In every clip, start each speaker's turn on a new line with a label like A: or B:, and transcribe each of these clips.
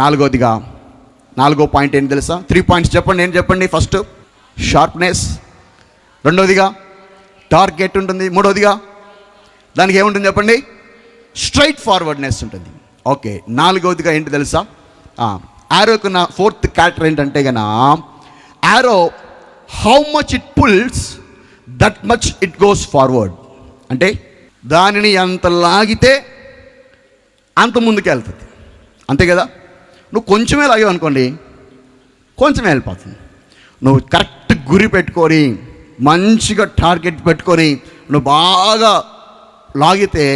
A: నాలుగోదిగా నాలుగో పాయింట్ ఏంటి తెలుసా? త్రీ పాయింట్స్ చెప్పండి ఏంటి చెప్పండి? ఫస్ట్ షార్ప్నెస్ రెండోదిగా టార్గెట్ ఉంటుంది. మూడోదిగా దానికి ఏముంటుంది చెప్పండి? స్ట్రైట్ ఫార్వర్డ్నెస్ ఉంటుంది. ఓకే నాలుగవదిగా ఏంటి తెలుసా? ఆరోకున్న ఫోర్త్ క్యారెక్టర్ ఏంటంటే గన arrow how much it pulls that much it goes forward అంటే దానిని ఎంత లాగితే అంత ముందుకు వెళ్తుంది అంతే కదా? నువ్వు కొంచెమే లాగావు అనుకోండి కొంచెమే వెళ్ళిపోతుంది. నువ్వు కరెక్ట్ గురి పెట్టుకొని మంచిగా టార్గెట్ పెట్టుకొని నువ్వు బాగా లాగితే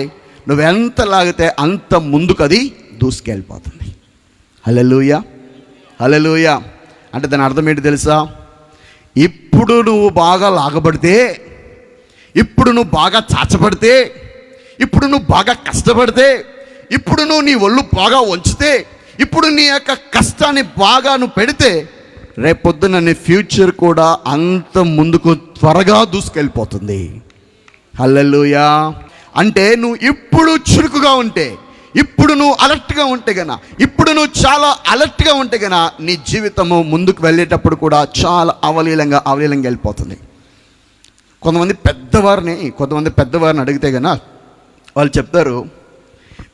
A: నువ్వు ఎంత లాగితే అంత ముందుకు అది దూసుకెళ్ళిపోతుంది. హలెలుయ హలెలుయ అంటే దాని అర్థం ఏంటి తెలుసా? ఇప్పుడు నువ్వు బాగా లాగబడితే ఇప్పుడు నువ్వు బాగా చాచబడితే ఇప్పుడు నువ్వు బాగా కష్టపడితే ఇప్పుడు నువ్వు నీ ఒళ్ళు బాగా వంచితే ఇప్పుడు నీ యొక్క కష్టాన్ని బాగా నువ్వు పెడితే రేపొద్దున నీ ఫ్యూచర్ కూడా అంత ముందుకు త్వరగా దూసుకెళ్ళిపోతుంది. హల్లెలుయా. అంటే నువ్వు ఇప్పుడు చురుకుగా ఉంటే ఇప్పుడు నువ్వు అలర్ట్గా ఉంటే గన ఇప్పుడు నువ్వు చాలా అలర్ట్గా ఉంటే గన నీ జీవితము ముందుకు వెళ్ళేటప్పుడు కూడా చాలా అవలీలంగా అవలీలంగా వెళ్ళిపోతుంది. కొంతమంది పెద్దవారిని కొంతమంది పెద్దవారిని అడిగితే గన వాళ్ళు చెప్తారు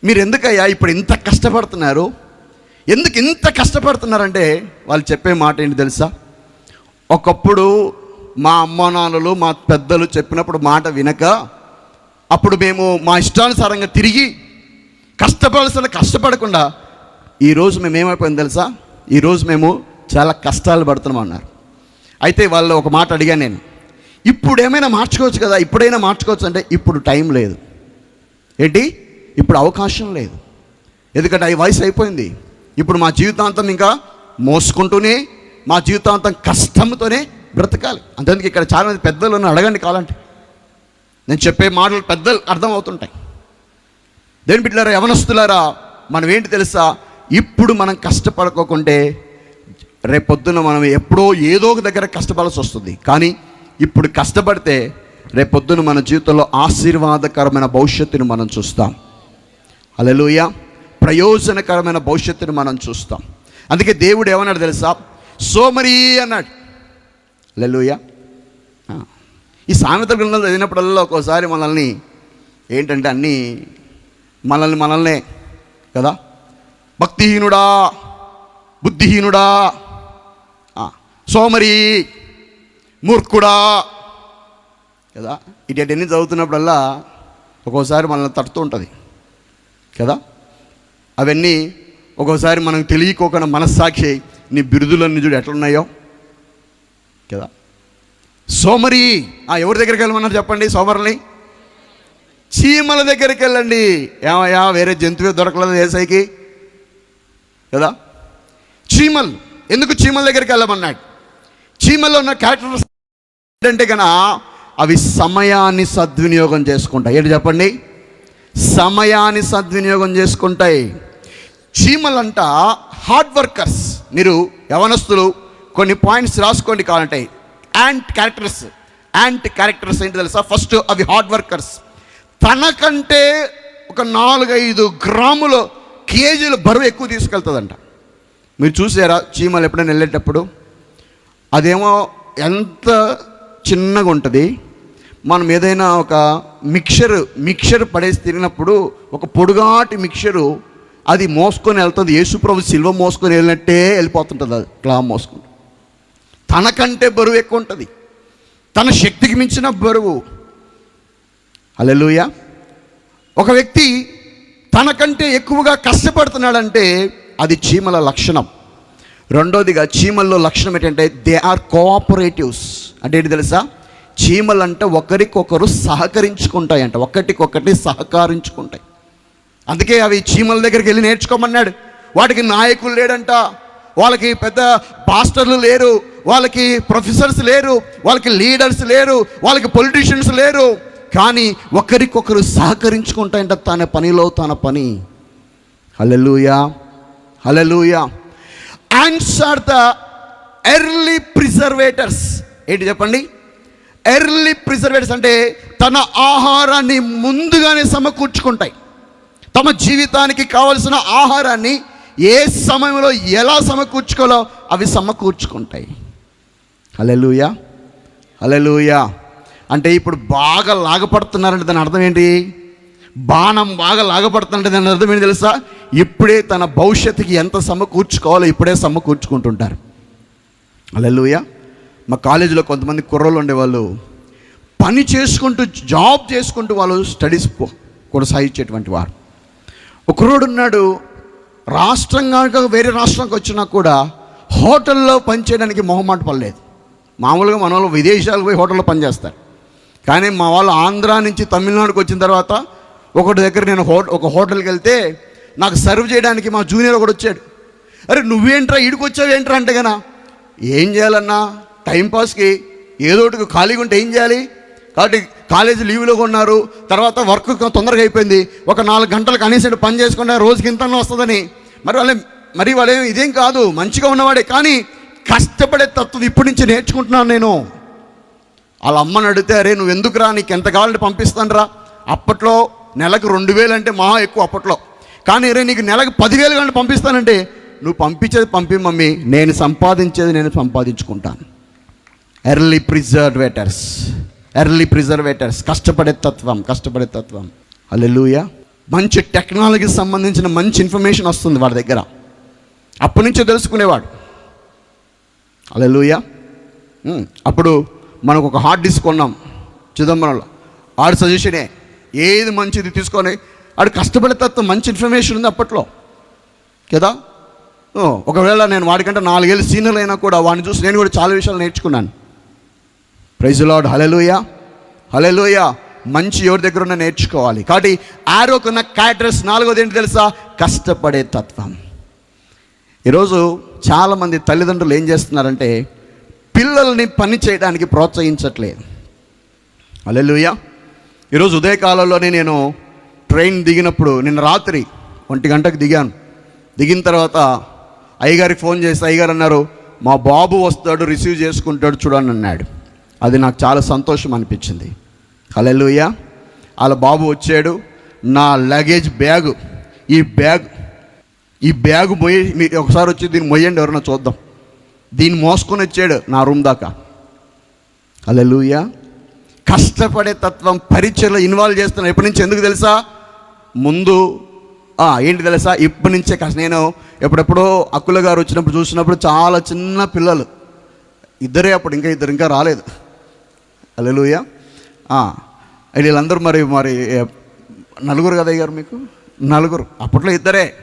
A: మీరు ఎందుకయ్యా ఇప్పుడు ఇంత కష్టపడుతున్నారు? ఎందుకు ఇంత కష్టపడుతున్నారంటే వాళ్ళు చెప్పే మాట ఏంటి తెలుసా? ఒకప్పుడు మా అమ్మ నాన్నలు మా పెద్దలు చెప్పినప్పుడు మాట వినక అప్పుడు మేము మా ఇష్టానుసారంగా తిరిగి కష్టపడాల్సిన కష్టపడకుండా ఈరోజు మేము ఏమైపోయింది తెలుసా? ఈరోజు మేము చాలా కష్టాలు పడుతున్నాం అన్నారు. అయితే వాళ్ళు ఒక మాట అడిగాను నేను. ఇప్పుడు ఏమైనా మార్చుకోవచ్చు కదా? ఇప్పుడైనా మార్చుకోవచ్చు అంటే ఇప్పుడు టైం లేదు. ఏంటి? ఇప్పుడు అవకాశం లేదు. ఎందుకంటే అవి వయసు అయిపోయింది. ఇప్పుడు మా జీవితాంతం ఇంకా మోసుకుంటూనే మా జీవితాంతం కష్టంతోనే బ్రతకాలి. అంతేందుకు ఇక్కడ చాలామంది పెద్దలు ఉన్నారు, అడగండి కావాలంటే. నేను చెప్పే మాటలు పెద్దలు అర్థమవుతుంటాయి. దేని బిడ్డలారా యవనస్తులారా మనం ఏంటి తెలుసా? ఇప్పుడు మనం కష్టపడుకోకుంటే రేపొద్దున మనం ఎప్పుడో ఏదో ఒక దగ్గర కష్టపడాల్సి వస్తుంది. కానీ ఇప్పుడు కష్టపడితే రేపొద్దున మన జీవితంలో ఆశీర్వాదకరమైన భవిష్యత్తును మనం చూస్తాం. అలలుయ ప్రయోజనకరమైన భవిష్యత్తును మనం చూస్తాం. అందుకే దేవుడు ఏమన్నాడు తెలుసా? సోమరి అన్నాడు. లెలుయ ఈ సామెత గ్రంథం చదివినప్పుడల్లా ఒక్కోసారి మనల్ని ఏంటంటే అన్నీ మనల్ని మనల్నే కదా? భక్తిహీనుడా బుద్ధిహీనుడా సోమరి మూర్ఖుడా కదా? ఇటన్నీ చదువుతున్నప్పుడల్లా ఒక్కోసారి మనల్ని తడుతూ ఉంటుంది. కదా? అవన్నీ ఒక్కోసారి మనకు తెలియకోకుండా మనస్సాక్షి నీ బిరుదులన్నీ చూడు ఎట్లున్నాయో. కదా? సోమరి ఆ, ఎవరి దగ్గరికి వెళ్ళమన్నారు చెప్పండి సోమరుని? చీమల దగ్గరికి వెళ్ళండి. ఏమయ్యా వేరే జంతువు దొరకలేదు ఏసైకి కదా? చీమలు ఎందుకు చీమల దగ్గరికి వెళ్ళమన్నాడు? చీమల్లో ఉన్న క్యారెక్టర్స్ ఏంటంటే కన్నా అవి సమయాన్ని సద్వినియోగం చేసుకుంటాయి. ఏంటి చెప్పండి? సమయాన్ని సద్వినియోగం చేసుకుంటాయి. చీమలంట హార్డ్ వర్కర్స్ మీరు యవనస్తులు కొన్ని పాయింట్స్ రాసుకోండి కావాలంటే. యాంట్ క్యారెక్టర్స్ యాంట్ క్యారెక్టర్స్ ఏంటి తెలుసా? ఫస్ట్ అవి హార్డ్ వర్కర్స్ తనకంటే ఒక నాలుగైదు గ్రాములు కేజీలు బరువు ఎక్కువ తీసుకెళ్తుందంట. మీరు చూసారా చీమలు ఎప్పుడైనా వెళ్ళేటప్పుడు? అదేమో ఎంత చిన్నగా ఉంటుంది. మనం ఏదైనా ఒక మిక్చర్ మిక్చర్ పడేసి తిరిగినప్పుడు ఒక పొడుగాటి మిక్చరు అది మోసుకొని వెళ్తుంది. యేసుప్రభు శిల్వ మోసుకొని వెళ్ళినట్టే వెళ్ళిపోతుంటుంది అది. క్లా మోసుకుంటూ తనకంటే బరువు ఎక్కువ ఉంటుంది. తన శక్తికి మించిన బరువు. అలెలుయ ఒక వ్యక్తి తనకంటే ఎక్కువగా కష్టపడుతున్నాడంటే అది చీమల లక్షణం. రెండోదిగా చీమల్లో లక్షణం ఏంటంటే దే ఆర్ కోఆపరేటివ్స్. అంటే ఏంటి తెలుసా? చీమలంటే ఒకరికొకరు సహకరించుకుంటాయంట. ఒకటికొకటి సహకరించుకుంటాయి. అందుకే అవి చీమల దగ్గరికి వెళ్ళి నేర్చుకోమన్నాడు. వాటికి నాయకులు లేడంట. వాళ్ళకి పెద్ద పాస్టర్లు లేరు. వాళ్ళకి ప్రొఫెసర్స్ లేరు. వాళ్ళకి లీడర్స్ లేరు. వాళ్ళకి పొలిటీషియన్స్ లేరు. కానీ ఒకరికొకరు సహకరించుకుంటాయంట తన పనిలో తన పని. హలలుయా హలలుయా యాండ్స్ ఆర్ ద ఎర్లీ ప్రిజర్వేటర్స్ ఏంటి చెప్పండి? ఎర్లీ ప్రిజర్వేటర్స్ అంటే తన ఆహారాన్ని ముందుగానే సమకూర్చుకుంటాయి. తమ జీవితానికి కావలసిన ఆహారాన్ని ఏ సమయంలో ఎలా సమకూర్చుకోవాలో అవి సమకూర్చుకుంటాయి. హలెలుయా హలెలుయా అంటే ఇప్పుడు బాగా లాగపడుతున్నారంటే దాని అర్థం ఏంటి? బాణం బాగా లాగపడుతుందంటే దాని అర్థం ఏంటి తెలుసా? ఇప్పుడే తన భవిష్యత్తుకి ఎంత సమకూర్చుకోవాలో ఇప్పుడే సమకూర్చుకుంటుంటారు. హలెలుయా మా కాలేజీలో కొంతమంది కుర్రలు ఉండేవాళ్ళు. పని చేసుకుంటూ జాబ్ చేసుకుంటూ వాళ్ళు స్టడీస్ కొనసాగించేటువంటి వారు. ఒక కుర్రోడు ఉన్నాడు రాష్ట్రం కనుక వేరే రాష్ట్రంకి వచ్చినా కూడా హోటల్లో పనిచేయడానికి మొహమాట పడలేదు. మామూలుగా మన వాళ్ళు విదేశాలకు పోయి హోటల్లో పనిచేస్తారు కానీ మా వాళ్ళు ఆంధ్రా నుంచి తమిళనాడుకి వచ్చిన తర్వాత ఒకటి దగ్గర నేను హో ఒక హోటల్కి వెళ్తే నాకు సర్వ్ చేయడానికి మా జూనియర్ ఒకడు వచ్చాడు. అరే నువ్వేంట్రా ఇడికి వచ్చావు ఏంట్రా అంటే కదా ఏం చేయాలన్నా టైంపాస్కి ఏదో ఒకటి ఖాళీగా ఉంటే ఏం చేయాలి? కాబట్టి కాలేజీ లీవ్లో ఉన్నారు తర్వాత వర్క్ తొందరగా అయిపోయింది. ఒక నాలుగు గంటలు కనీసం పని చేసుకుంటే రోజుకి ఇంత వస్తుందని. మరి వాళ్ళే మరి వాళ్ళేం ఇదేం కాదు. మంచిగా ఉన్నవాడే. కానీ కష్టపడే తత్వం ఇప్పటి నుంచి నేర్చుకుంటున్నాను నేను. వాళ్ళ అమ్మని అడిగితే అరే నువ్వు ఎందుకురా నీకు ఎంత కావాలంటే పంపిస్తాను రా అప్పట్లో నెలకు రెండు వేలు అంటే మహా ఎక్కువ అప్పట్లో. కానీ రే నీకు నెలకు పదివేలు కానీ పంపిస్తానంటే. నువ్వు పంపించేది పంపి మమ్మీ. నేను సంపాదించేది నేను సంపాదించుకుంటాను. ఎర్లీ ప్రిజర్వేటర్స్ ఎర్లీ ప్రిజర్వేటర్స్ కష్టపడే తత్వం కష్టపడే తత్వం. అల్లెలుయ మంచి టెక్నాలజీకి సంబంధించిన మంచి ఇన్ఫర్మేషన్ వస్తుంది వాడి దగ్గర. అప్పటి నుంచే తెలుసుకునేవాడు. Alleluia hmm. అప్పుడు మనకు ఒక హార్డ్ డిస్క్ కొన్నాం. చిదంబరంలో. ఆడు సజెషనే ఏది మంచిది తీసుకొని ఆడు కష్టపడే తత్వం మంచి ఇన్ఫర్మేషన్ ఉంది అప్పట్లో. కదా? ఒకవేళ నేను వాడికంటే నాలుగేళ్ళు సీనియర్ అయినా కూడా వాడిని చూసి నేను కూడా చాలా విషయాలు నేర్చుకున్నాను. ప్రైజ్ లాడ్ హలెలుయ హలెలుయ మంచి ఎవరి దగ్గర ఉన్న నేర్చుకోవాలి. కాబట్టి ఆరోకున్న క్యారెక్టర్స్ నాలుగోది ఏంటి తెలుసా? కష్టపడే తత్వం. ఈరోజు చాలామంది తల్లిదండ్రులు ఏం చేస్తున్నారంటే పిల్లల్ని పని చేయడానికి ప్రోత్సహించట్లేదు. అలెలుయ ఈరోజు ఉదయకాలంలోనే నేను ట్రైన్ దిగినప్పుడు నిన్న రాత్రి ఒంటి గంటకు దిగాను. దిగిన తర్వాత అయ్యగారికి ఫోన్ చేసి అయ్యగారు అన్నారు మా బాబు వస్తాడు రిసీవ్ చేసుకుంటాడు చూడని అన్నాడు. అది నాకు చాలా సంతోషం అనిపించింది. అలెలుయ వాళ్ళ బాబు వచ్చాడు. నా లగేజ్ బ్యాగు ఈ బ్యాగ్ ఈ బ్యాగ్ మొయ్యి మీరు ఒకసారి వచ్చి దీన్ని మొయ్యండి ఎవరన్నా చూద్దాం. దీన్ని మోసుకొని వచ్చాడు నా రూమ్ దాకా. అలెలుయ కష్టపడే తత్వం పరీక్షలో ఇన్వాల్వ్ చేస్తున్నాను. ఎప్పటి నుంచి ఎందుకు తెలుసా? ముందు ఏంటి తెలుసా? ఇప్పటి నుంచే కష్ట నేను ఎప్పుడెప్పుడో అక్కుల గారు వచ్చినప్పుడు చూసినప్పుడు చాలా చిన్న పిల్లలు. ఇద్దరే అప్పుడు ఇంకా ఇద్దరు ఇంకా రాలేదు. అలెలుయ వీళ్ళందరూ మరి మరి నలుగురు కదా అయ్యారు మీకు? నలుగురు. అప్పట్లో ఇద్దరే.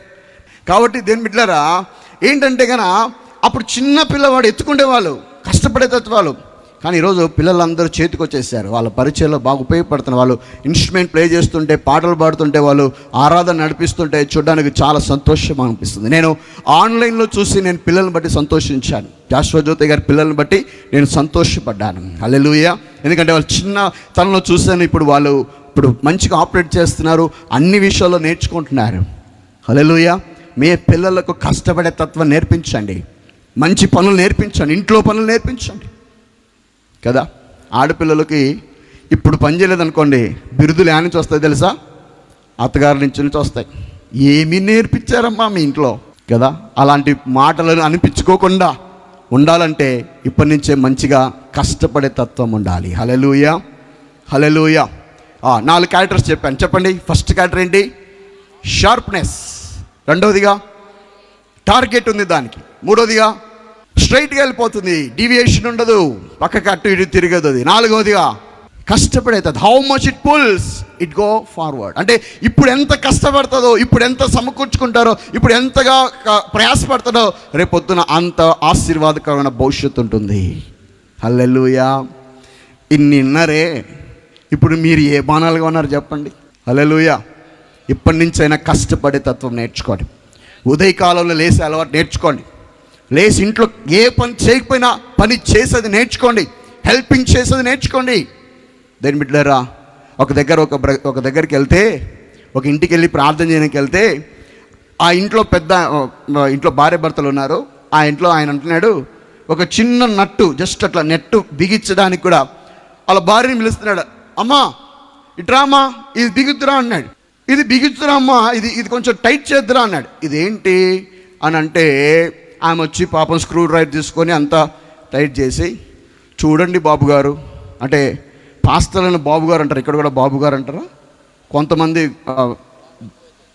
A: కాబట్టి దేని బిడ్డారా ఏంటంటే కన అప్పుడు చిన్న పిల్లవాడు ఎత్తుకుండేవాళ్ళు కష్టపడే తత్వాలు. కానీ ఈరోజు పిల్లలందరూ చేతికి వచ్చేసారు వాళ్ళ పరిచయంలో బాగా ఉపయోగపడుతున్న వాళ్ళు ఇన్స్ట్రుమెంట్ ప్లే చేస్తుంటే పాటలు పాడుతుంటే వాళ్ళు ఆరాధన నడిపిస్తుంటే చూడడానికి చాలా సంతోషం అనిపిస్తుంది. నేను ఆన్లైన్లో చూసి నేను పిల్లల్ని బట్టి సంతోషించాను. జాశ్వజ్యోతి గారి పిల్లల్ని బట్టి నేను సంతోషపడ్డాను. అల్లెలుయ్యా ఎందుకంటే వాళ్ళు చిన్న తనలో చూశాను ఇప్పుడు వాళ్ళు ఇప్పుడు మంచిగా ఆపరేట్ చేస్తున్నారు అన్ని విషయాల్లో నేర్చుకుంటున్నారు. హలోయ మీ పిల్లలకు కష్టపడే తత్వం నేర్పించండి. మంచి పనులు నేర్పించండి. ఇంట్లో పనులు నేర్పించండి. కదా? ఆడపిల్లలకి ఇప్పుడు పని చేయలేదనుకోండి బిరుదులు ఏ నుంచి వస్తాయి తెలుసా? అత్తగారి నుంచి నుంచి వస్తాయి. ఏమీ నేర్పించారమ్మా మీ ఇంట్లో? కదా? అలాంటి మాటలను అనిపించుకోకుండా ఉండాలంటే ఇప్పటి నుంచే మంచిగా కష్టపడే తత్వం ఉండాలి. హలలుయ హలలుయ నాలుగు క్యారెక్టర్స్ చెప్పాను. చెప్పండి. ఫస్ట్ క్యారెక్టర్ ఏంటి? షార్ప్నెస్. రెండవదిగా టార్గెట్ ఉంది దానికి. మూడవదిగా స్ట్రైట్గా వెళ్ళిపోతుంది. డీవియేషన్ ఉండదు. పక్కకి అటు ఇటు తిరగదు అది. నాలుగవదిగా కష్టపడేది. How much it pulls it go forward అంటే ఇప్పుడు ఎంత కష్టపడుతుందో ఇప్పుడు ఎంత సమకూర్చుకుంటారో ఇప్పుడు ఎంతగా ప్రయాసపడతాడో ప్రయాసపడుతుందో రేపొద్దున అంత ఆశీర్వాదకరమైన భవిష్యత్తు ఉంటుంది. హల్లెలుయా. ఇన్ని ఇన్నరే ఇప్పుడు మీరు ఏ బాణాలుగా ఉన్నారు చెప్పండి. హల్లెలుయా. ఇప్పటి నుంచైనా కష్టపడే తత్వం నేర్చుకోండి. ఉదయకాలంలో లేసి అలవాటు నేర్చుకోండి. లేచి ఇంట్లో ఏ పని చేయకపోయినా పని చేసేది నేర్చుకోండి. హెల్పింగ్ చేసేది నేర్చుకోండి. దేని బిడ్డరా ఒక దగ్గర ఒక బ్ర ఒక దగ్గరికి వెళ్తే ఒక ఇంటికి వెళ్ళి ప్రార్థన చేయడానికి వెళ్తే ఆ ఇంట్లో పెద్ద ఇంట్లో భార్య భర్తలు ఉన్నారు. ఆ ఇంట్లో ఆయన అంటున్నాడు ఒక చిన్న నట్టు జస్ట్ అట్లా నెట్టు బిగించడానికి కూడా వాళ్ళ భార్యని పిలుస్తున్నాడు. అమ్మా ఇట్రామా ఇది బిగుద్దురా అన్నాడు. ఇది బిగుద్దురా అమ్మా ఇది ఇది కొంచెం టైట్ చేద్దురా అన్నాడు. ఇదేంటి? అని అంటే ఆమె వచ్చి పాపం స్క్రూ డ్రైవర్ తీసుకొని అంతా టైట్ చేసి చూడండి బాబు గారు అంటే పాస్తలను బాబు గారు అంటారు. ఇక్కడ కూడా బాబు గారు అంటారా. కొంతమంది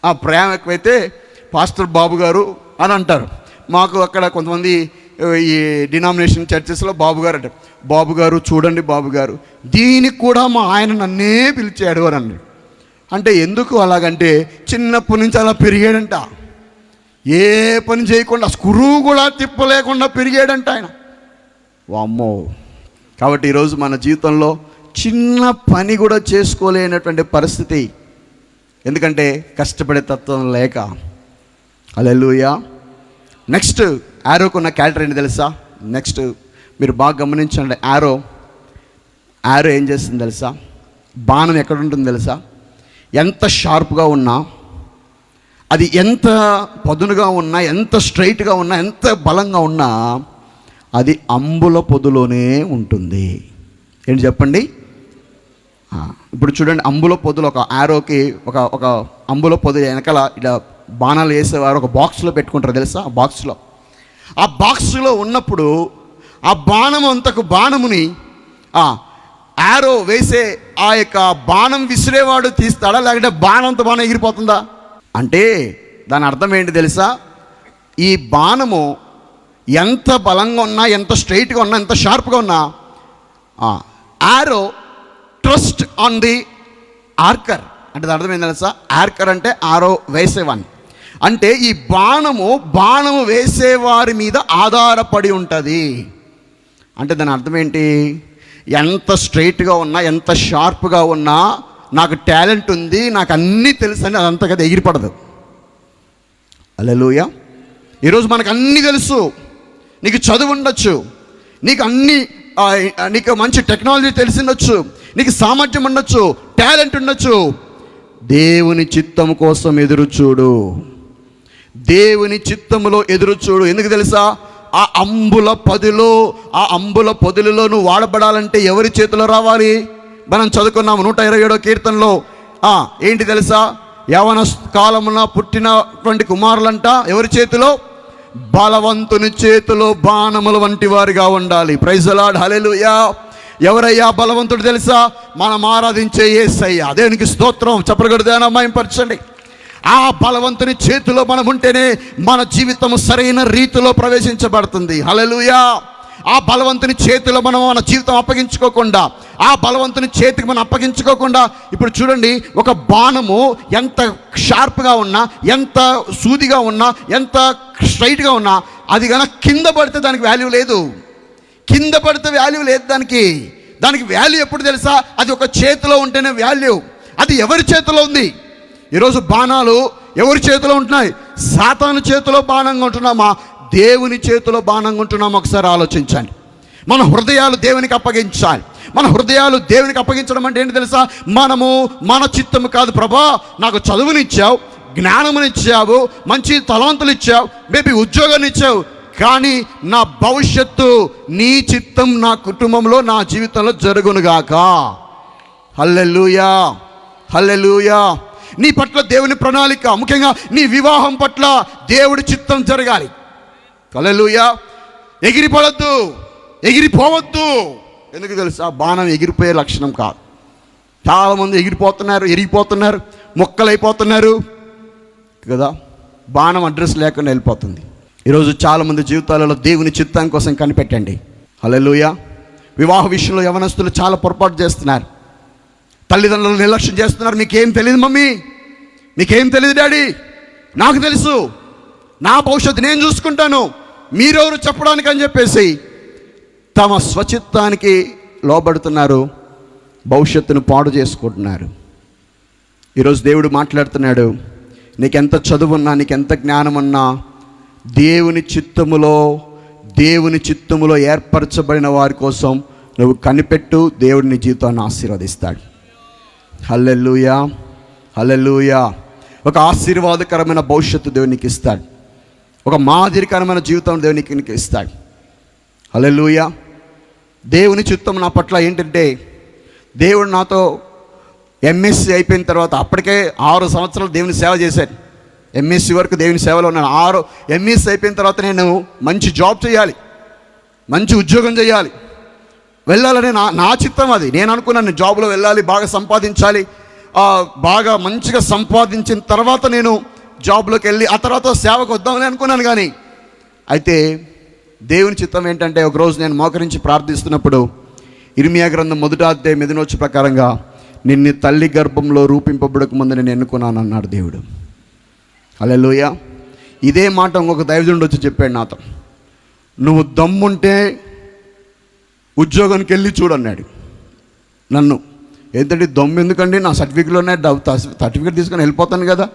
A: ఆ, ప్రేమ ఎక్కువైతే పాస్టర్ బాబు గారు అని అంటారు. మాకు అక్కడ కొంతమంది ఈ డినామినేషన్ చర్చెస్లో బాబు గారు అంటారు. బాబు గారు చూడండి బాబు గారు దీనికి కూడా మా ఆయన నన్నే పిలిచాడు అని అన్నాడు అంటే ఎందుకు అలాగంటే చిన్నప్పటి నుంచి అలా పెరిగాడంట. ఏ పని చేయకుండా స్క్రూ కూడా తిప్పలేకుండా పెరిగాడంట ఆయన. వామ్మో. కాబట్టి ఈరోజు మన జీవితంలో చిన్న పని కూడా చేసుకోలేనటువంటి పరిస్థితి. ఎందుకంటే కష్టపడే తత్వం లేక. అలెలుయా నెక్స్ట్ యారోకున్న క్యారెక్టర్ ఏంటి తెలుసా? నెక్స్ట్ మీరు బాగా గమనించండి. యారో యారో ఏం చేస్తుంది తెలుసా? బాణం ఎక్కడ ఉంటుంది తెలుసా? ఎంత షార్ప్గా ఉన్నా అది ఎంత పదునుగా ఉన్నా ఎంత స్ట్రైట్గా ఉన్నా ఎంత బలంగా ఉన్నా అది అంబుల పొదులోనే ఉంటుంది. ఏంటి చెప్పండి? ఇప్పుడు చూడండి అంబుల పొదులు ఒక ఆరోకి ఒక ఒక అంబుల పొదులు వెనకాల ఇలా బాణాలు వేసేవారు ఒక బాక్స్లో పెట్టుకుంటారు తెలుసా? ఆ బాక్స్లో ఆ బాక్స్లో ఉన్నప్పుడు ఆ బాణం అంతకు బాణముని ఆరో వేసే ఆ యొక్క బాణం విసిరేవాడు తీస్తాడా? లేకుంటే బాణంతో బాణం ఎగిరిపోతుందా? అంటే దాని అర్థం ఏంటి తెలుసా? ఈ బాణము ఎంత బలంగా ఉన్నా ఎంత స్ట్రైట్గా ఉన్నా ఎంత షార్ప్గా ఉన్నా ఆరో ట్రస్ట్ ఆన్ ది ఆర్కర్ అంటే దాని అర్థం తెలుసా? ఆర్కర్ అంటే ఆరో వేసేవాన్ అంటే ఈ బాణము బాణము వేసేవారి మీద ఆధారపడి ఉంటుంది. అంటే దాని అర్థం ఏంటి? ఎంత స్ట్రైట్గా ఉన్నా ఎంత షార్ప్గా ఉన్నా నాకు టాలెంట్ ఉంది నాకు అన్నీ తెలుసు అని అదంతా కదా ఎగిరిపడదు. అలెలుయ ఈరోజు మనకు అన్నీ తెలుసు. నీకు చదువు ఉండొచ్చు. నీకు అన్ని నీకు మంచి టెక్నాలజీ తెలిసిండొచ్చు నీకు సామర్థ్యం ఉండొచ్చు టాలెంట్ ఉండొచ్చు. దేవుని చిత్తం కోసం ఎదురు చూడు. దేవుని చిత్తములో ఎదురు చూడు. ఎందుకు తెలుసా? ఆ అంబుల పదిలో ఆ అంబుల పొదులలో నువ్వు వాడబడాలంటే ఎవరి చేతిలో రావాలి? మనం చదువుకున్నాము నూట ఇరవై ఏడో కీర్తనలో. ఆ, ఏంటి తెలుసా? యవన కాలమున పుట్టినటువంటి కుమారులంట ఎవరి చేతిలో? బలవంతుని చేతిలో బాణముల వంటి వారిగా ఉండాలి. ప్రైజలాడ్ హలెలుయా ఎవరయ్యా బలవంతుడు తెలుసా? మనం ఆరాధించే ఏసయ్యా. దేవునికి స్తోత్రం. చెప్పగలదేనా మయంపరచండి ఆ బలవంతుని చేతిలో మనం ఉంటేనే మన జీవితం సరైన రీతిలో ప్రవేశించబడుతుంది. హలలుయా ఆ బలవంతుని చేతిలో మనం మన జీవితం అప్పగించుకోకుండా ఆ బలవంతుని చేతికి మనం అప్పగించుకోకుండా ఇప్పుడు చూడండి ఒక బాణము ఎంత షార్ప్గా ఉన్నా ఎంత సూదిగా ఉన్నా ఎంత స్ట్రైట్గా ఉన్నా అది కనుక కింద పడితే దానికి వాల్యూ లేదు. కింద పడితే వాల్యూ లేదు దానికి. దానికి వాల్యూ ఎప్పుడు తెలుసా? అది ఒక చేతిలో ఉంటేనే వాల్యూ అది ఎవరి చేతిలో ఉంది? ఈరోజు బాణాలు ఎవరి చేతిలో ఉంటున్నాయి? సాతాను చేతిలో బాణంగా ఉంటున్నామా? దేవుని చేతిలో బాణంగా ఉంటున్నామా? ఒకసారి ఆలోచించండి. మన హృదయాలు దేవునికి అప్పగించాలి. మన హృదయాలు దేవునికి అప్పగించడం అంటే ఏంటి తెలుసా? మనము మన చిత్తము కాదు ప్రభా. నాకు చదువునిచ్చావు జ్ఞానమునిచ్చావు మంచి తలాంతులు ఇచ్చావు మేబీ ఉద్యోగాన్ని ఇచ్చావు కానీ నా భవిష్యత్తు నీ చిత్తం నా కుటుంబంలో నా జీవితంలో జరుగునుగాక హల్లెలూయా హల్లెలూయా. నీ పట్ల దేవుని ప్రణాళిక ముఖ్యంగా నీ వివాహం పట్ల దేవుడి చిత్తం జరగాలి. హల్లెలూయా. ఎగిరిపడద్దు ఎగిరిపోవద్దు. ఎందుకు తెలుసా? బాణం ఎగిరిపోయే లక్షణం కాదు. చాలామంది ఎగిరిపోతున్నారు ఎరిగిపోతున్నారు మొక్కలైపోతున్నారు. కదా? బాణం అడ్రస్ లేకుండా వెళ్ళిపోతుంది. ఈరోజు చాలామంది జీవితాలలో దేవుని చిత్తం కోసం కనిపెట్టండి. హలోయ వివాహ విషయంలో యవనస్తులు చాలా పొరపాటు చేస్తున్నారు. తల్లిదండ్రులు నిర్లక్ష్యం చేస్తున్నారు. మీకేం తెలియదు మమ్మీ. మీకేం తెలియదు డాడీ. నాకు తెలుసు. నా భవిష్యత్తు నేను చూసుకుంటాను. మీరెవరు చెప్పడానికి అని చెప్పేసి తమ స్వచిత్తానికి లోబడుతున్నారు. భవిష్యత్తును పాడు చేసుకుంటున్నారు. ఈరోజు దేవుడు మాట్లాడుతున్నాడు. నీకెంత చదువున్నా నీకెంత జ్ఞానం ఉన్నా దేవుని చిత్తములో దేవుని చిత్తములో ఏర్పరచబడిన వారి కోసం నువ్వు కనిపెట్టు దేవుడిని జీవితాన్ని ఆశీర్వదిస్తాడు. హల్లెల్లుయా హల్లెల్లుయా ఒక ఆశీర్వాదకరమైన భవిష్యత్తు దేవునికి ఇస్తాడు. ఒక మాదిరికరమైన జీవితం దేవునికి ఇస్తాడు. హల్లెల్లుయా దేవుని చిత్తం నా పట్ల ఏంటంటే దేవుడు నాతో ఎంఎస్సి అయిపోయిన తర్వాత అప్పటికే ఆరు సంవత్సరాలు దేవుని సేవ చేశాను ఎంఎస్సి వరకు దేవుని సేవలో ఉన్నాను. ఆరు ఎంఎస్సి అయిపోయిన తర్వాత నేను మంచి జాబ్ చేయాలి. మంచి ఉద్యోగం చేయాలి. వెళ్ళాలని నా నా చిత్తం అది. నేను అనుకున్నాను జాబ్లో వెళ్ళాలి బాగా సంపాదించాలి. బాగా మంచిగా సంపాదించిన తర్వాత నేను జాబ్లోకి వెళ్ళి ఆ తర్వాత సేవకు వద్దామని అనుకున్నాను కానీ అయితే దేవుని చిత్తం ఏంటంటే ఒకరోజు నేను మోకరించి ప్రార్థిస్తున్నప్పుడు ఇర్మియా గ్రంథం మొదట అధ్యాయం ఎదినొచ్చి ప్రకారంగా నిన్ను తల్లి గర్భంలో రూపింపబడక ముందు నేను ఎన్నుకున్నాను అన్నాడు దేవుడు. అలెలుయ ఇదే మాట ఇంకొక దైవజనుడు వచ్చి చెప్పాడు నాతో. నువ్వు దమ్ముంటే ఉద్యోగానికి వెళ్ళి చూడన్నాడు నన్ను. ఏంటంటే దమ్ము ఎందుకండి? నా సర్టిఫికెట్లు ఉన్నాయి డబ్బు సర్టిఫికెట్ తీసుకొని వెళ్ళిపోతాను కదా.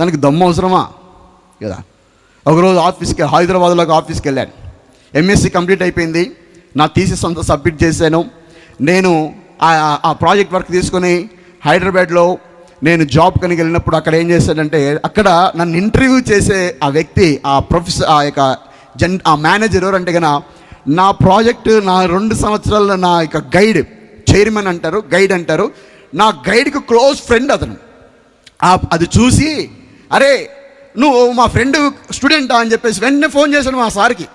A: దానికి దమ్ము అవసరమా? కదా. ఒకరోజు ఆఫీస్కి హైదరాబాద్లో ఆఫీస్కి వెళ్ళాను. ఎంఎస్సి కంప్లీట్ అయిపోయింది. నా థీసిస్ అంతా సబ్మిట్ చేశాను. నేను ఆ- ఆ ప్రాజెక్ట్ వర్క్ తీసుకొని హైదరాబాద్లో నేను జాబ్ కనుక వెళ్ళినప్పుడు అక్కడ ఏం చేశాడంటే అక్కడ నన్ను ఇంటర్వ్యూ చేసే ఆ వ్యక్తి ఆ ప్రొఫెసర్ ఆ యొక్క జన్ ఆ మేనేజర్ ఎవరంటే కనుక నా ప్రాజెక్ట్ నా రెండు సంవత్సరాల నా యొక్క గైడ్ చైర్మన్ అంటారు గైడ్ అంటారు. నా గైడ్కి క్లోజ్ ఫ్రెండ్ అతను. అది చూసి అరే నువ్వు మా ఫ్రెండ్ స్టూడెంటా అని చెప్పేసి వెంటనే ఫోన్ చేశాడు మా సార్కి.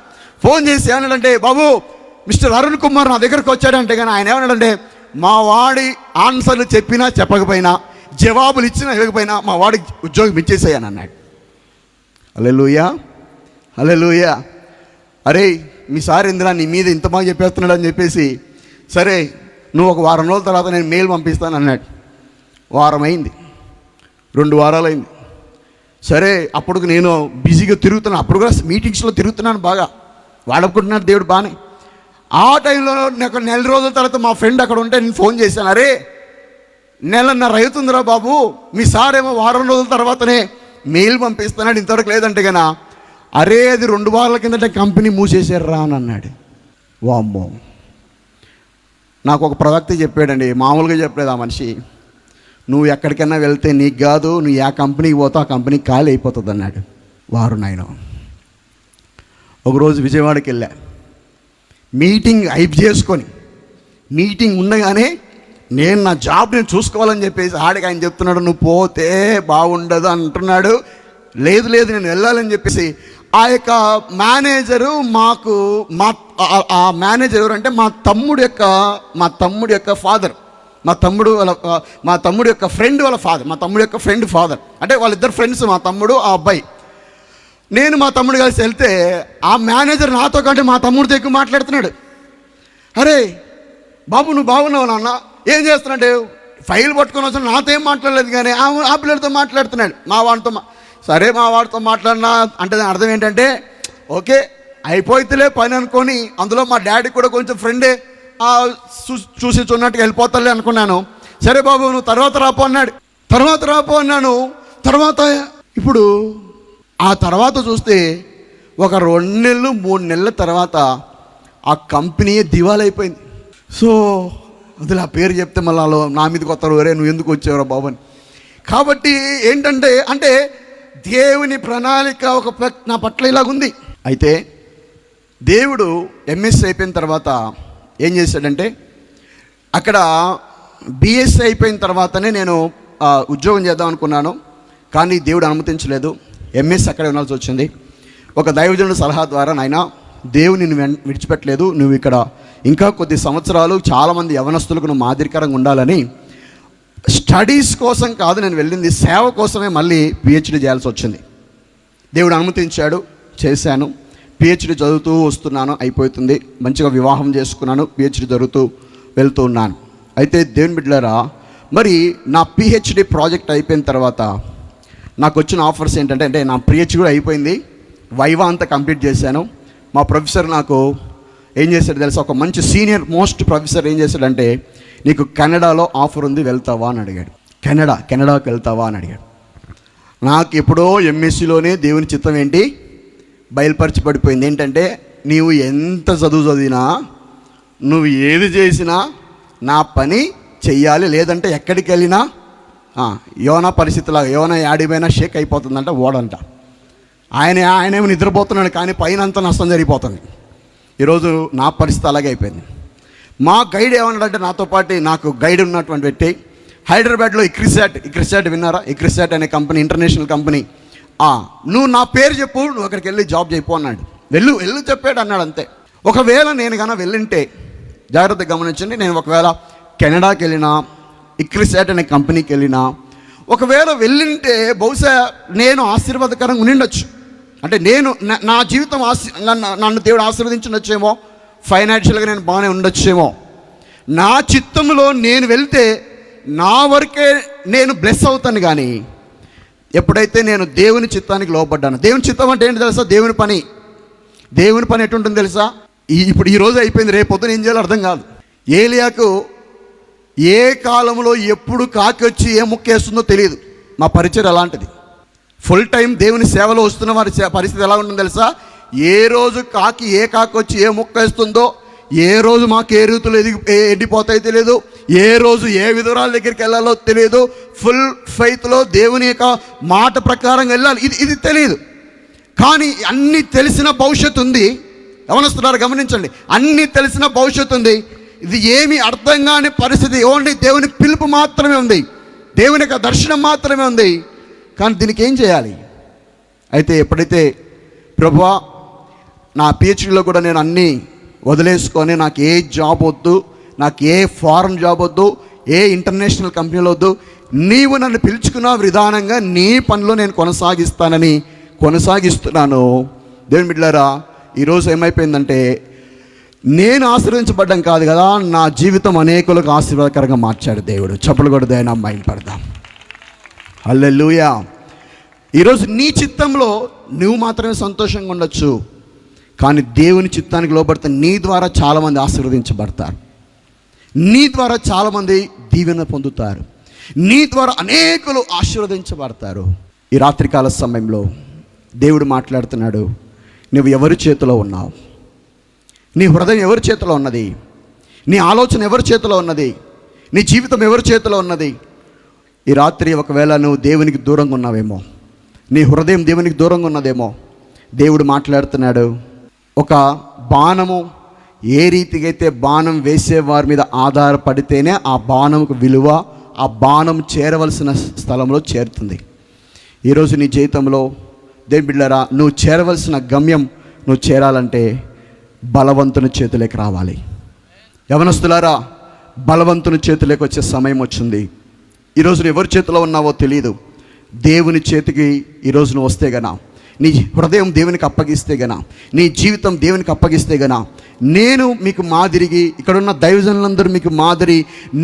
A: ఫోన్ చేసి ఏమన్నాడంటే బాబు మిస్టర్ అరుణ్ కుమార్ నా దగ్గరకు వచ్చాడంటే కానీ ఆయన ఏమన్నాడంటే మా వాడి ఆన్సర్లు చెప్పినా చెప్పకపోయినా జవాబులు ఇచ్చినా ఇవ్వకపోయినా మా వాడికి ఉద్యోగం ఇచ్చేసాయని అన్నాడు. అలెలుయా అలెలుయా అరే మీ సార్ ఇందిరా నీ మీద ఇంత బాగా చెప్పేస్తున్నాడు అని చెప్పేసి సరే నువ్వు ఒక వారం రోజుల తర్వాత నేను మెయిల్ పంపిస్తాను అన్నాడు. వారం అయింది. రెండు వారాలు అయింది. సరే అప్పుడు నేను బిజీగా తిరుగుతున్నాను అప్పుడు కూడా మీటింగ్స్లో తిరుగుతున్నాను బాగా. వాడుకుంటున్నాడు దేవుడు బాగానే. ఆ టైంలో నాకు నెల రోజుల తర్వాత మా ఫ్రెండ్ అక్కడ ఉంటే నేను ఫోన్ చేశాను. అరే నెలన్నర అవుతుందిరా బాబు. మీ సారేమో వారం రోజుల తర్వాతనే మెయిల్ పంపిస్తున్నాడు. ఇంతవరకు లేదంటే కదా అరే అది రెండు వారాల కిందట కంపెనీ మూసేశారు అని అన్నాడు. వామ్మో. నాకు ఒక ప్రవక్త చెప్పాడండి. మామూలుగా చెప్పలేదు ఆ మనిషి. నువ్వు ఎక్కడికైనా వెళ్తే నీకు కాదు నువ్వు ఏ కంపెనీకి పోతావు ఆ కంపెనీ ఖాళీ అయిపోతుంది అన్నాడు వారు నాయన. ఒకరోజు విజయవాడకి వెళ్ళా. మీటింగ్ హైప్ చేసుకొని మీటింగ్ ఉండగానే నేను నా జాబ్ నేను చూసుకోవాలని చెప్పేసి ఆడికి ఆయన చెప్తున్నాడు నువ్వు పోతే బాగుండదు అంటున్నాడు. లేదు లేదు నేను వెళ్ళాలని చెప్పేసి. ఆ యొక్క మేనేజరు మాకు మా ఆ- ఆ మేనేజర్ ఎవరంటే మా తమ్ముడు యొక్క మా తమ్ముడు యొక్క ఫాదర్. మా తమ్ముడు వాళ్ళ మా తమ్ముడు యొక్క ఫ్రెండ్ వాళ్ళ ఫాదర్ మా తమ్ముడు యొక్క ఫ్రెండ్ ఫాదర్. అంటే వాళ్ళిద్దరు ఫ్రెండ్స్ మా తమ్ముడు ఆ అబ్బాయి. నేను మా తమ్ముడు కలిసి వెళ్తే ఆ మేనేజర్ నాతో కంటే మా తమ్ముడితో ఎక్కువ మాట్లాడుతున్నాడు. అరే బాబు నువ్వు బాగున్నావు నాన్న? ఏం చేస్తున్నాడు? ఫైల్ పట్టుకొని వచ్చిన నాతో ఏం మాట్లాడలేదు కానీ ఆ ఆ పిల్లడితో మాట్లాడుతున్నాడు. మా వాడితో సరే మా వాడితో మాట్లాడినా అంటే దాని అర్థం ఏంటంటే ఓకే అయిపోయితేలే పని అనుకొని అందులో మా డాడీ కూడా కొంచెం ఫ్రెండే చూ- చూసి చూన్నట్టుగా వెళ్ళిపోతాలే అనుకున్నాను. సరే బాబు నువ్వు తర్వాత రాపో అన్నాడు. తర్వాత రాపో అన్నాను. తర్వాత ఇప్పుడు ఆ తర్వాత చూస్తే ఒక రెండు నెలలు మూడు నెలల తర్వాత ఆ కంపెనీ దివాలైపోయింది. సో అందులో ఆ పేరు చెప్తే మళ్ళీ వాళ్ళు నా మీదకి వస్తారు ఒరే నువ్వు ఎందుకు వచ్చావురా బాబు అని. కాబట్టి ఏంటంటే అంటే దేవుని ప్రణాళిక ఒక నా పట్ల ఇలాగుంది అయితే దేవుడు ఎంఎస్సీ అయిపోయిన తర్వాత ఏం చేశాడంటే అక్కడ బిఎస్సీ అయిపోయిన తర్వాతనే నేను ఉద్యోగం చేద్దాం అనుకున్నాను కానీ దేవుడు అనుమతించలేదు. ఎంఎస్ అక్కడే ఉండాల్సి వచ్చింది. ఒక దైవజనుడు సలహా ద్వారా నాయన దేవుని నిన్ను విడిచిపెట్టలేదు నువ్వు ఇక్కడ ఇంకా కొద్ది సంవత్సరాలు చాలామంది యవనస్తులకు నువ్వు మాదిరికరంగా ఉండాలని స్టడీస్ కోసం కాదు నేను వెళ్ళింది సేవ కోసమే మళ్ళీ పిహెచ్డి చేయాల్సి వచ్చింది. దేవుడు అనుమతించాడు చేశాను. పిహెచ్డి చదువుతూ వస్తున్నాను అయిపోతుంది. మంచిగా వివాహం చేసుకున్నాను పిహెచ్డి జరుగుతూ వెళ్తూ ఉన్నాను. అయితే దేవుని బిడ్డలారా మరి నా పిహెచ్డి ప్రాజెక్ట్ అయిపోయిన తర్వాత నాకు వచ్చిన ఆఫర్స్ ఏంటంటే అంటే నా పిహెచ్డి కూడా అయిపోయింది. వైవా అంతా కంప్లీట్ చేశాను. మా ప్రొఫెసర్ నాకు ఏం చేశాడు తెలుసా? ఒక మంచి సీనియర్ మోస్ట్ ప్రొఫెసర్ ఏం చేశాడంటే నీకు కెనడాలో ఆఫర్ ఉంది వెళ్తావా అని అడిగాడు. కెనడా కెనడాకి వెళ్తావా అని అడిగాడు. నాకు ఎప్పుడో ఎంఎస్సిలోనే దేవుని చిత్తం ఏంటి? బయలుపరిచి పడిపోయింది. ఏంటంటే నీవు ఎంత చదువు చదివినా నువ్వు ఏది చేసినా నా పని చెయ్యాలి. లేదంటే ఎక్కడికి వెళ్ళినా యోనా పరిస్థితిలా యోనా యాడిపోయినా షేక్ అయిపోతుందంట ఓడంట. ఆయన ఆయనేమో నిద్రపోతున్నాడు కానీ పైన అంతా నష్టం జరిగిపోతుంది. ఈరోజు నా పరిస్థితి అలాగే అయిపోయింది. మా గైడ్ ఏమన్నాడంటే నాతో పాటు నాకు గైడ్ ఉన్నటువంటి వ్యక్తి హైదరాబాద్లో ఇక్రిసాట్ ఇక్రిసాట్ విన్నారా? ఇక్రిసాట్ అనే కంపెనీ ఇంటర్నేషనల్ కంపెనీ. నువ్వు నా పేరు చెప్పు నువ్వు అక్కడికి వెళ్ళి జాబ్ చేయపో అన్నాడు. వెళ్ళు వెళ్ళు చెప్పాడు అన్నాడు అంతే. ఒకవేళ నేను కన్నా వెళ్ళింటే జాగ్రత్తగా గమనించండి నేను ఒకవేళ కెనడాకి వెళ్ళినా ఇక్రిసాట్ అనే కంపెనీకి వెళ్ళినా ఒకవేళ వెళ్ళింటే బహుశా నేను ఆశీర్వాదకరంగా ఉండిండొచ్చు. అంటే నేను నా- నా జీవితం ఆశీ నన్ను నన్ను దేవుడు ఆశీర్వదించుండొచ్చేమో? ఫైనాన్షియల్గా నేను బాగానే ఉండొచ్చేమో? నా చిత్తంలో నేను వెళ్తే నా వరకే నేను బ్లెస్ అవుతాను కానీ ఎప్పుడైతే నేను దేవుని చిత్తానికి లోపడ్డాను దేవుని చిత్తం అంటే ఏంటి తెలుసా? దేవుని పని. దేవుని పని ఎటుంటుంది తెలుసా? ఇప్పుడు ఈ రోజు అయిపోయింది రేపు పొద్దున ఏం చేయాలో అర్థం కాదు. ఏలియాకు ఏ కాలంలో ఎప్పుడు కాకి వచ్చి ఏ ముక్కేస్తుందో తెలియదు. మా పరిచయం అలాంటిది. ఫుల్ టైం దేవుని సేవలో వస్తున్న వారి పరిస్థితి ఎలా ఉంటుందో తెలుసా? ఏ రోజు కాకి ఏ కాకి వచ్చి ఏ ముక్క వేస్తుందో ఏ రోజు మాకు ఏ రీతులు ఎదిగి ఏ- ఎండిపోతాయో తెలియదు ఏ రోజు ఏ విధురాల దగ్గరికి వెళ్ళాలో తెలియదు ఫుల్ ఫైత్లో దేవుని యొక్క మాట ప్రకారం వెళ్ళాలి. ఇది ఇది తెలియదు కానీ అన్నీ తెలిసిన భవిష్యత్తు ఉంది. గమనిస్తున్నారు గమనించండి. అన్నీ తెలిసిన భవిష్యత్తు ఉంది. ఇది ఏమి అర్థం కాని పరిస్థితి. ఓన్లీ దేవుని పిలుపు మాత్రమే ఉంది. దేవుని యొక్క దర్శనం మాత్రమే ఉంది. కానీ దీనికి ఏం చేయాలి? అయితే ఎప్పుడైతే ప్రభువా నా పిహెచ్డీలో కూడా నేను అన్నీ వదిలేసుకొని నాకు ఏ జాబ్ వద్దు నాకు ఏ ఫారెన్ జాబ్ వద్దు ఏ ఇంటర్నేషనల్ కంపెనీలు వద్దు నీవు నన్ను పిలుచుకున్న విధానంగా నీ పనిలో నేను కొనసాగిస్తానని కొనసాగిస్తున్నాను. దేవుని బిడ్డారా ఈరోజు ఏమైపోయిందంటే నేను ఆశీర్వదించబడ్డం కాదు కదా నా జీవితం అనేకులకు ఆశీర్వాదకరంగా మార్చాడు దేవుడు. చెప్పులు కూడా దయనా మైండ్ పడదా అల్లెలుయా ఈరోజు నీ చిత్తంలో నువ్వు మాత్రమే సంతోషంగా ఉండొచ్చు. కానీ దేవుని చిత్తానికి లోబడితే నీ ద్వారా చాలామంది ఆశీర్వదించబడతారు. నీ ద్వారా చాలామంది దీవెన పొందుతారు. నీ ద్వారా అనేకులు ఆశీర్వదించబడతారు. ఈ రాత్రికాల సమయంలో దేవుడు మాట్లాడుతున్నాడు నువ్వు ఎవరి చేతిలో ఉన్నావు? నీ హృదయం ఎవరి చేతిలో ఉన్నది? నీ ఆలోచన ఎవరి చేతిలో ఉన్నది? నీ జీవితం ఎవరి చేతిలో ఉన్నది? ఈ రాత్రి ఒకవేళ నువ్వు దేవునికి దూరంగా ఉన్నావేమో నీ హృదయం దేవునికి దూరంగా ఉన్నదేమో దేవుడు మాట్లాడుతున్నాడు. ఒక బాణము ఏ రీతిగా అయితే బాణం వేసే వారి మీద ఆధారపడితేనే ఆ బాణముకు విలువ ఆ బాణం చేరవలసిన స్థలంలో చేరుతుంది. ఈరోజు నీ జీవితంలో దేని బిడ్డరా నువ్వు చేరవలసిన గమ్యం నువ్వు చేరాలంటే బలవంతుని చేతులకు రావాలి. యవనస్తులారా బలవంతుని చేతులకి వచ్చే సమయం వచ్చింది. ఈరోజు నువ్వు ఎవరి చేతిలో ఉన్నావో తెలియదు దేవుని చేతికి ఈరోజు నువ్వు వస్తే గనా నీ హృదయం దేవునికి అప్పగిస్తే గనా నీ జీవితం దేవునికి అప్పగిస్తే గనా నేను మీకు మాదిరిగి ఇక్కడున్న దైవజనులందరూ మీకు మాదిరి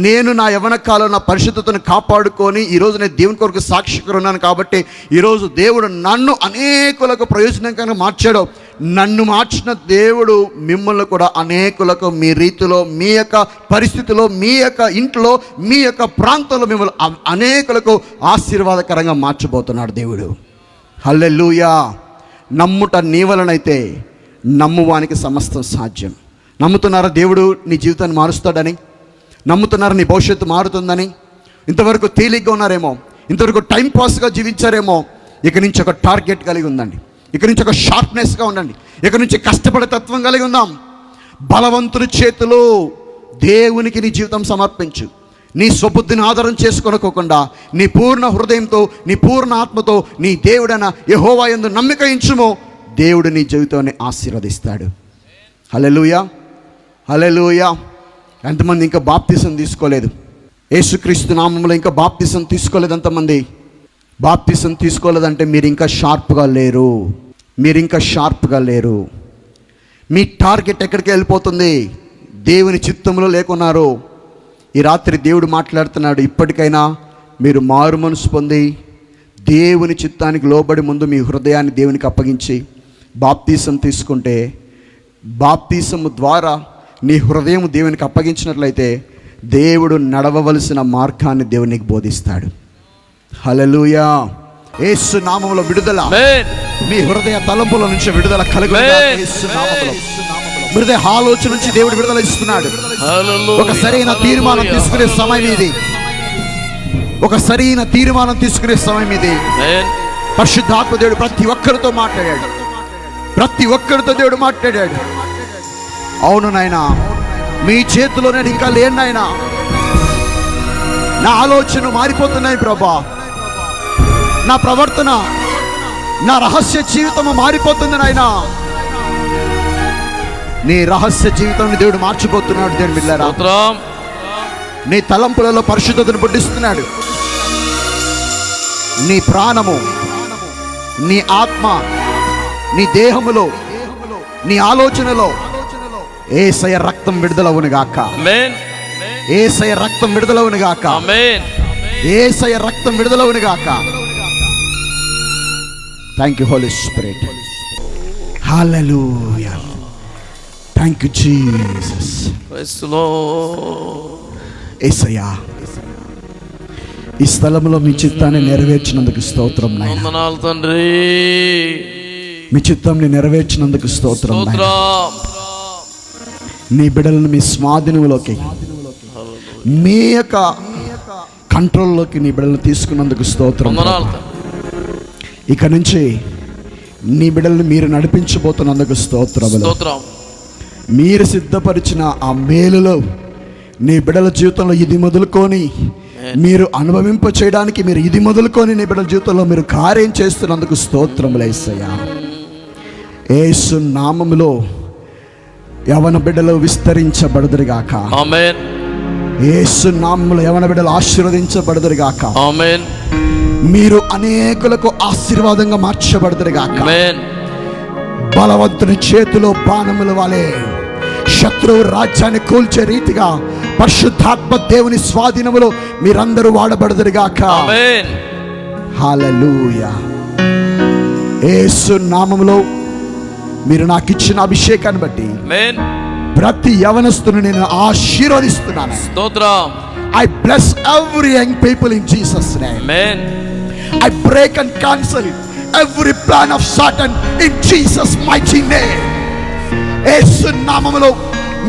A: నేను నా యవన కాలం నా పరిశుద్ధతను కాపాడుకొని ఈరోజు నేను దేవుని కొరకు సాక్షిగా ఉన్నాను కాబట్టి ఈరోజు దేవుడు నన్ను అనేకులకు ప్రయోజనకరంగా మార్చాడు. నన్ను మార్చిన దేవుడు మిమ్మల్ని కూడా అనేకులకు మీ రీతిలో మీ యొక్క పరిస్థితిలో మీ యొక్క ఇంట్లో మీ యొక్క ప్రాంతంలో మిమ్మల్ని అనేకులకు ఆశీర్వాదకరంగా మార్చబోతున్నాడు దేవుడు. హల్లెలూయా! నమ్ముట నీ వలనైతే నమ్మువానికి సమస్తం సాధ్యం. నమ్ముతున్నారా దేవుడు నీ జీవితాన్ని మారుస్తాడని? నమ్ముతున్నారా నీ భవిష్యత్తు మారుతుందని? ఇంతవరకు తేలిగ్గా ఉన్నారేమో? ఇంతవరకు టైం పాస్గా జీవించారేమో? ఇక నుంచి ఒక టార్గెట్ కలిగి ఉందండి. ఇక నుంచి ఒక షార్ప్నెస్గా ఉండండి. ఇక నుంచి కష్టపడే తత్వం కలిగి ఉందాం. బలవంతుని చేతిలో దేవునికి నీ జీవితం సమర్పించు. నీ స్వబుద్ధిని ఆధారం చేసుకొనుకోకుండా నీ పూర్ణ హృదయంతో నీ పూర్ణ ఆత్మతో నీ దేవుడైన యహోవా ఎందు నమ్మిక ఇంచుమో దేవుడు నీ జీవితాన్ని ఆశీర్వదిస్తాడు. హలెలుయా హలెలుయా ఎంతమంది ఇంకా బాప్తిసం తీసుకోలేదు. యేసుక్రీస్తు నామంలో ఇంకా బాప్తిసం తీసుకోలేదు ఎంతమంది? బాప్తిసం తీసుకోలేదంటే మీరు ఇంకా షార్ప్గా లేరు. మీరు ఇంకా షార్ప్గా లేరు. మీ టార్గెట్ ఎక్కడికి వెళ్ళిపోతుంది? దేవుని చిత్తంలో లేకున్నారు. ఈ రాత్రి దేవుడు మాట్లాడుతున్నాడు ఇప్పటికైనా మీరు మారు మనసు పొంది దేవుని చిత్తానికి లోబడి ముందు మీ హృదయాన్ని దేవునికి అప్పగించి బాప్తీసం తీసుకుంటే బాప్తీసము ద్వారా నీ హృదయం దేవునికి అప్పగించినట్లయితే దేవుడు నడవవలసిన మార్గాన్ని దేవునికి బోధిస్తాడు. హలలుయా యేసు నామములో విడుదల. మీ హృదయ తలంపుల నుంచి విడుదల నామములో. హృదయ ఆలోచన నుంచి దేవుడు విడుదల ఇస్తున్నాడు. ఒక సరైన తీర్మానం. తీసుకునే సమయం ఇది. ఒక సరైన తీర్మానం తీసుకునే సమయం ఇది. పరిశుద్ధాత్మ దేవుడు ప్రతి ఒక్కరితో మాట్లాడాడు. ప్రతి ఒక్కరితో దేవుడు మాట్లాడాడు. అవును నాయనా. మీ చేతిలో నేను ఇంకా లేను నాయనా. నా ఆలోచన మారిపోతున్నాయి ప్రభా. నా ప్రవర్తన నా రహస్య జీవితము మారిపోతుంది నాయనా. నీ రహస్య జీవితాన్ని దేవుడు మార్చిపోతున్నాడు బిళ్ళారా
B: స్తోత్రం.
A: నీ తలంపులలో పరిశుద్ధతను పుట్టిస్తున్నాడు. నీ ప్రాణము నీ ఆత్మ నీ దేహములో నీ ఆలోచనలో ఏసయ రక్తం విడుదలవును గాక.
B: ఆమేన్.
A: ఏసయ రక్తం విడుదలవును గాక.
B: ఆమేన్.
A: ఏసయ రక్తం విడుదలవును గాక. Thank you Holy Spirit hallelujah thank you Jesus Yesayya ఈ స్థలంలో మీ చిత్తాన్ని నెరవేర్చినందుకు స్తోత్రం నాయన.
B: వందనాలు తండ్రి.
A: మీ చిత్తాన్ని నెరవేర్చినందుకు స్తోత్రం నీ బిడ్డలను మీ స్వాధీనంలోకి మీ యొక్క కంట్రోల్లోకి నీ బిడ్డలను తీసుకున్నందుకు స్తోత్రం ఇక నుంచి నీ బిడ్డలను మీరు నడిపించబోతున్నందుకు స్తోత్రములు.
B: స్తోత్రం.
A: మీరు సిద్ధపరిచిన ఆ మేలులో నీ బిడ్డల జీవితంలో ఇది మొదలుకొని మీరు అనుభవింప చేయడానికి మీరు ఇది మొదలుకొని నీ బిడ్డల జీవితంలో మీరు కార్యం చేస్తున్నందుకు స్తోత్రములు ఏసయ్యా. ఏసు నామములో యవన బిడ్డలు విస్తరించబడదురుగాక.
B: ఆమేన్
A: ఏసు నామములో యవన బిడ్డలు ఆశీర్వదించబడదురుగాక.
B: ఆమేన్
A: మీరు అనేకులకు ఆశీర్వాదంగా మార్చబడదురుగాక
B: ఆమేన్
A: బలవంతుని చేతిలో బాణముల వలె. శత్రువు రాజ్యాన్ని కూల్చే రీతిగా పరిశుద్ధాత్మ దేవుని స్వాధీనములో మీరందరూ వాడబడదురుగాక
B: ఆమేన్
A: హల్లెలూయా యేసు నామములో మీరు నాకు ఇచ్చిన అభిషేకాన్ని బట్టి ప్రతి యవనస్తుని నేను ఆశీర్వదిస్తున్నాను.
B: స్తోత్రం.
A: I bless every young people in Jesus name
B: amen
A: I break and cancel every plan of Satan in Jesus' mighty name. Yesu నామములో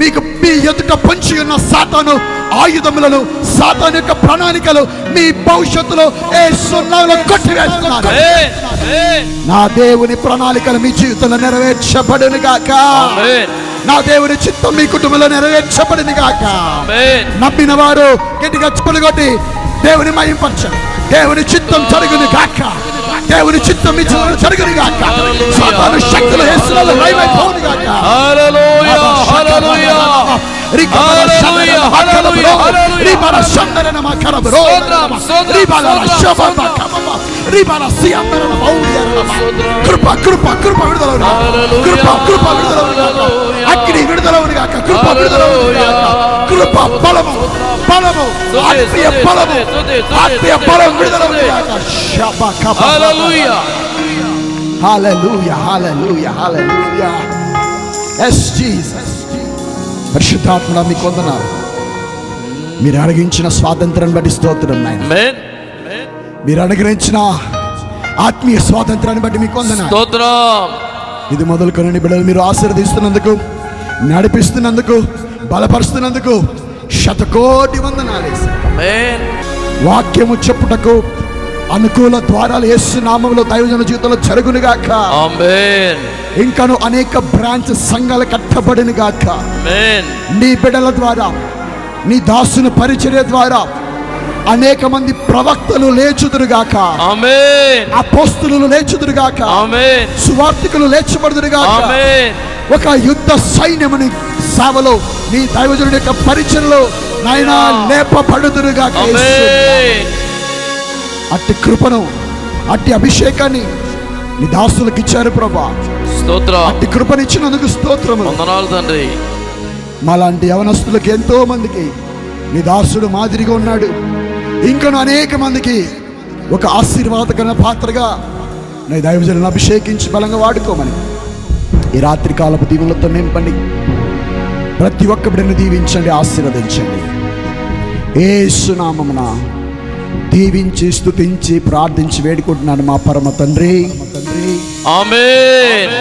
A: మీకు మీ ఎదుట పొంచి ఉన్న సాతాను ఆయుధములను సాతాను యొక్క ప్రణాళికలు మీ భవిష్యత్తులో యేసు నామములో కొట్టివేస్తున్నాను నా దేవుని ప్రణాళికలు మీ జీవితంలో నెరవేర్చబడును గాక
B: ఆమేన్
A: నా దేవుని చిత్తం మీ కుటుంబంలో నెరవేర్చబడును గాక
B: ఆమేన్
A: నమ్మిన వారు గట్టిగా చెప్పులు కొట్టి దేవుని మయంపరచండి దేవుని చిత్తం జరుగును గాక దేవుని చిత్తం మీ జీవితంలో జరుగును గాక సాతాను శక్తులు యేసులలో లయమైపోవును గాక
B: హల్లెలూయా హల్లెలూయా హల్లెలూయా హల్లెలూయా హల్లెలూయా
A: కృప కృప కృప విడుదల కృప కృప విడుదల అగ్ని విడుదల కృప విడుదల కృప బలము బలము ఆత్మీయ బలము ఆత్మీయ బలం విడుదల
B: హల్లెలూయా.
A: Hallelujah, hallelujah, hallelujah. Yes, Jesus. పరిశుద్ధాత్మ మీకు వందనాలు. మీరు అడిగించిన స్వాతంత్రాన్ని బట్టి స్తోత్రం నాయన. మీరు అనుగ్రహించిన ఆత్మీయ స్వాతంత్రాన్ని బట్టి మీకు
B: స్తోత్రం.
A: ఇది మొదలుకొని బిడ్డలు మీరు ఆశీర్వదిస్తున్నందుకు నడిపిస్తున్నందుకు బలపరుస్తున్నందుకు శతకోటి వందనాలు వాక్యము చెప్పుటకు అనుకూల ద్వారాలు యేసు నామంలో దైవజన జీవితంలో జరుగునుగాక ఇంకను అనేక బ్రాంచ్ సంఘాలు కట్టబడిన గాక.
B: ఆమేన్.
A: నీ బిడ్డల ద్వారా నీ దాసుని పరిచర్య ద్వారా అనేక మంది ప్రవక్తలు లేచుదురుగాక. అపోస్తులు లేచుదురుగాక. సువార్థికులు లేచబడుదురుగాక. ఒక యుద్ధ సైన్యముని సేవలో నీ దైవజనుడి యొక్క పరిచయలో నాయన లేపబడుదురుగాక
B: ఆమేన్.
A: అట్టి కృపను అట్టి అభిషేకాన్ని నీ దాసులకు ఇచ్చారు ప్రభా.
B: స్తోత్రం.
A: అట్టి కృపనిచ్చినందుకు
B: వందనాలు తండ్రి.
A: మాలాంటి యవనస్తులకు ఎంతో మందికి నీ దాసుడు మాదిరిగా ఉన్నాడు. ఇంకను అనేక మందికి ఒక ఆశీర్వాదకరమైన పాత్రగా నీ దైవజనులను అభిషేకించి బలంగా వాడుకోమని. ఈ రాత్రి కాలపు దీవులతో నింపండి. ప్రతి ఒక్క బిడ్డను దీవించండి ఆశీర్వదించండి. ఏసునామమున దీవించి స్తుతించి ప్రార్థించి వేడుకుంటున్నాను మా పరమ తండ్రి. తండ్రి
B: ఆమేన్.